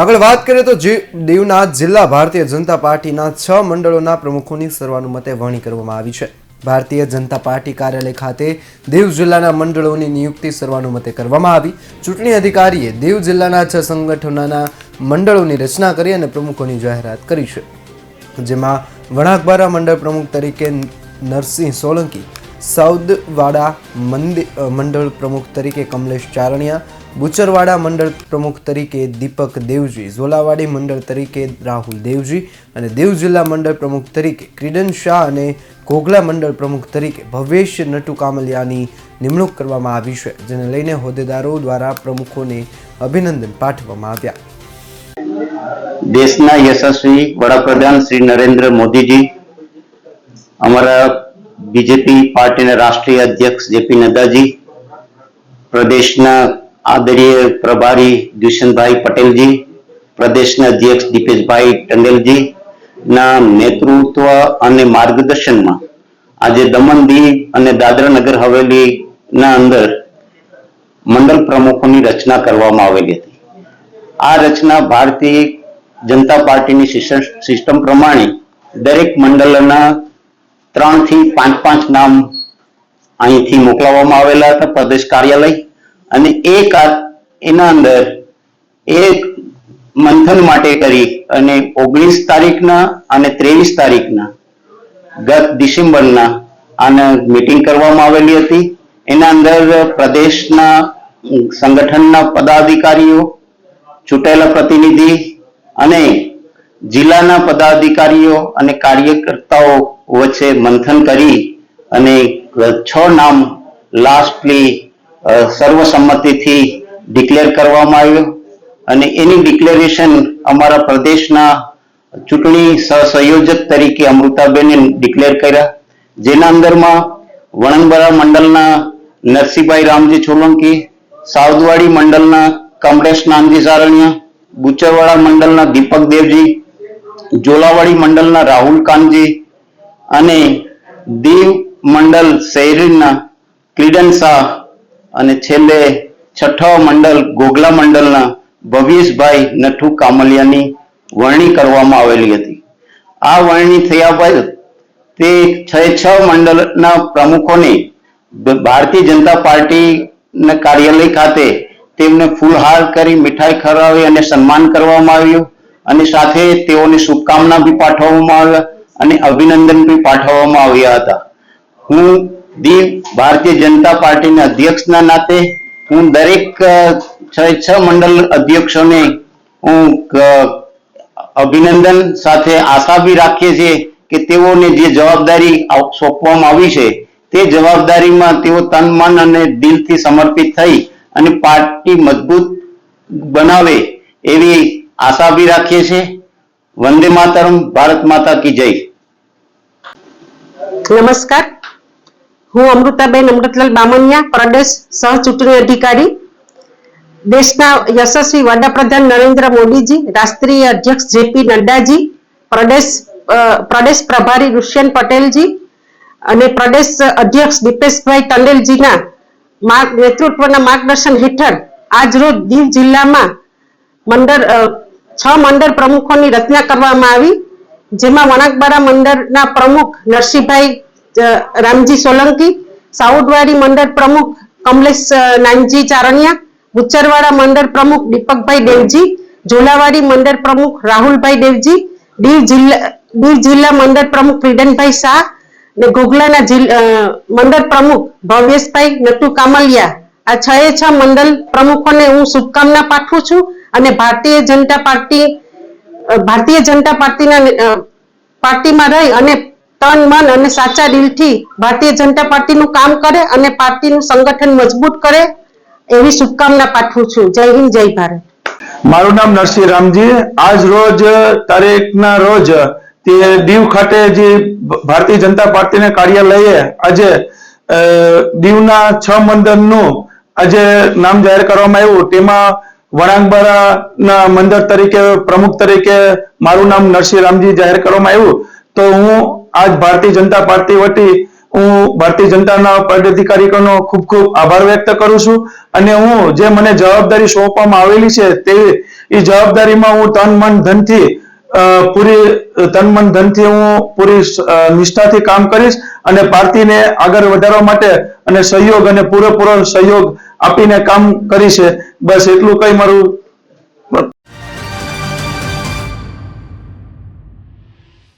આગળ વાત કરીએ તો જે દીવના જિલ્લા ભારતીય જનતા પાર્ટીના છ મંડળોના પ્રમુખોની સર્વાનુમતે વરણી કરવામાં આવી છે. ભારતીય જનતા પાર્ટી કાર્યાલય ખાતે દેવ જિલ્લાના મંડળોની નિયુક્તિ સર્વાનુમતે કરવામાં આવી. ચૂંટણી અધિકારીએ દેવ જિલ્લાના છ સંગઠનોના મંડળોની રચના કરી અને પ્રમુખોની જાહેરાત કરી છે. જેમાં વણાકબારા મંડળ પ્રમુખ તરીકે નરસિંહ સોલંકી સૌદવાડા મંદિર મંડળ પ્રમુખ તરીકે કમલેશ ચારણિયા બુચરવાડા મંડળ પ્રમુખ તરીકે દીપક દેવજી, ઝોલાવાડી મંડળ તરીકે રાહુલ દેવજી અને દેવ જિલ્લા મંડળ પ્રમુખ તરીકે ક્રિડન શાહ અને ઘોઘલા મંડળ પ્રમુખ તરીકે ભવેશ નટુ કામલિયાની નિમણૂક કરવામાં આવી છે, જેને લઈને હોદ્દેદારો દ્વારા પ્રમુખોને અભિનંદન પાઠવવામાં આવ્યા. દેશના યશસ્વી વડાપ્રધાન શ્રી નરેન્દ્ર મોદીજી, અમારા બીજેપી પાર્ટીના રાષ્ટ્રીય અધ્યક્ષ જેપી નડ્ડાજી, પ્રદેશના આદરણીય પ્રભારી દુષ્યંતભાઈ પટેલજી, પ્રદેશના અધ્યક્ષ દીપેશભાઈ ટંડેલજી, ના નેતૃત્વ અને માર્ગદર્શનમાં આજે દમણ દીવ અને દાદરા નગર હવેલી ના અંદર મંડળ પ્રમુખોની રચના કરવામાં આવેલી હતી. આ રચના ભારતીય જનતા પાર્ટીની સિસ્ટમ પ્રમાણે દરેક મંડળના ત્રણથી પાંચ પાંચ નામ અહીંથી મોકલાવવામાં આવેલા હતા. પ્રદેશ કાર્યાલય અને આ- એના અંદર એક મંથન માટે કરી અને ઓગણીસ તારીખના અને ત્રેવીસ તારીખના ગત ડિસેમ્બરના આને મીટિંગ કરવામાં આવેલી હતી. એના અંદર પ્રદેશના સંગઠનના પદાધિકારીઓ ચૂંટાયેલા પ્રતિનિધિ અને જિલ્લાના પદાધિકારીઓ અને કાર્યકર્તાઓ વચ્ચે મંથન કરી અને છ નામ લાસ્ટલી સર્વસંમતિથી ડિક્લેર કરવામાં આવ્યું અને એની ડિક્લેરેશન અમારા પ્રદેશના ચૂંટણી સહસંયોજક તરીકે અમૃતાબેને ડિક્લેર કર્યા. જેના અંદરમાં વણંદબરા મંડળના નરસિંહભાઈ રામજી સોલંકી સાવદવાડી મંડળના કમરેશ નાનજી સારણિયા, બુચરવાડા મંડળના દીપક દેવજી જોલાવાડી મંડળના રાહુલ કાનજી અને દીવ મંડળ શહેરીના ક્રીડન શાહ અને છેલ્લે છઠ્ઠા મંડળ ગોગલા મંડળના ભવ્યેશભાઈ નઠુ કામલિયાની વરણી કરવામાં આવેલી હતી. આ વરણી થયા બાદ તે છ છ મંડળના પ્રમુખોને ભારતીય જનતા પાર્ટીના કાર્યાલય ખાતે તેમને ફૂલહાર કરી મીઠાઈ ખવડાવી અને સન્માન કરવામાં આવ્યું અને સાથે તેઓને શુભકામના બી પાઠવવામાં આવ્યા અને અભિનંદન બી પાઠવવામાં આવ્યા હતા. હું દીવ ભારતીય જનતા પાર્ટીના અધ્યક્ષના નાતે હું દરેક છ છ મંડળ અધ્યક્ષોને હું અભિનંદન સાથે આશા બી રાખીએ છીએ કે તેઓને જે જવાબદારી સોંપવામાં આવી છે, તે જવાબદારીમાં તેઓ તન મન અને દિલથી સમર્પિત થઈ અને પાર્ટી મજબૂત બનાવે એવી આશા બી રાખીએ છીએ. વંદે માતરમ, ભારત માતા કી જય. નમસ્કાર. હું અમૃતાબેન અમૃતલાલ બામણિયા, પ્રદેશ સહ ચૂંટણી અધિકારી. દેશના યશસ્વી વડાપ્રધાન નરેન્દ્ર મોદીજી, રાષ્ટ્રીય અધ્યક્ષ જેપી નડ્ડાજી, પ્રદેશ પ્રદેશ પ્રભારી દુષ્યંત પટેલજી અને પ્રદેશ અધ્યક્ષ દીપેશભાઈ ટંડેલજીના માર્ગ, નેતૃત્વના માર્ગદર્શન હેઠળ આજ રોજ દીવ જિલ્લામાં મંડળ છ મંડળ પ્રમુખોની રચના કરવામાં આવી, જેમાં વણાકબારા મંડળના પ્રમુખ નરસિંહભાઈ રામજી સોલંકી સાઉદવાડી મંડળ પ્રમુખ કમલેશ નાનજી ચારણિયા બુચરવાડા મંડળ પ્રમુખ દીપકભાઈ દેવજી, ઝોલાવાડી મંડળ પ્રમુખ રાહુલભાઈ દેવજી દીવ જિલ્લા દીવ જિલ્લા મંડળ પ્રમુખ પ્રિડનભાઈ શાહ ને ઘોઘલાના મંડળ પ્રમુખ ભવ્યેશભાઈ નટુ કામલિયા. આ છ એ છ મંડળ પ્રમુખોને હું શુભકામના પાઠવું છું અને ભારતીય જનતા પાર્ટી ભારતીય જનતા પાર્ટીના પાર્ટીમાં રહી અને તન, મન અને સાચા દિલથી ભારતીય જનતા પાર્ટીનું કામ કરે અને પાર્ટીનું સંગઠન મજબૂત કરે એવી શુભકામના પાઠવું છું. જય હિન્દ, જય ભારત. મારું નામ નરસિંહ રામજી. આજ રોજ, તારીખના રોજ તે દીવ ખાતે જે ભારતીય જનતા પાર્ટીને કાર્યાલયે આજે દીવના છ મંદિરનું આજે નામ જાહેર કરવામાં આવ્યું. તેમાં વણાંગબારાના મંદિર તરીકે, પ્રમુખ તરીકે મારું નામ નરસિંહ રામજી જાહેર કરવામાં આવ્યું. તો હું આજ ભારતીય જનતા પાર્ટી વતી હું ભારતીય જનતાના પદાધિકારીઓનો ખૂબ ખૂબ આભાર વ્યક્ત કરું છું અને હું જે મને જવાબદારી સોંપવામાં આવેલી છે તે એ જવાબદારીમાં હું તન મન ધનથી પૂરી, તન મન ધનથી હું પૂરી નિષ્ઠાથી કામ કરીશ અને પાર્ટીને આગળ વધારવા માટે અને સહયોગ અને પૂરેપૂરો સહયોગ આપીને કામ કરીશ બસ એટલું કઈ મારું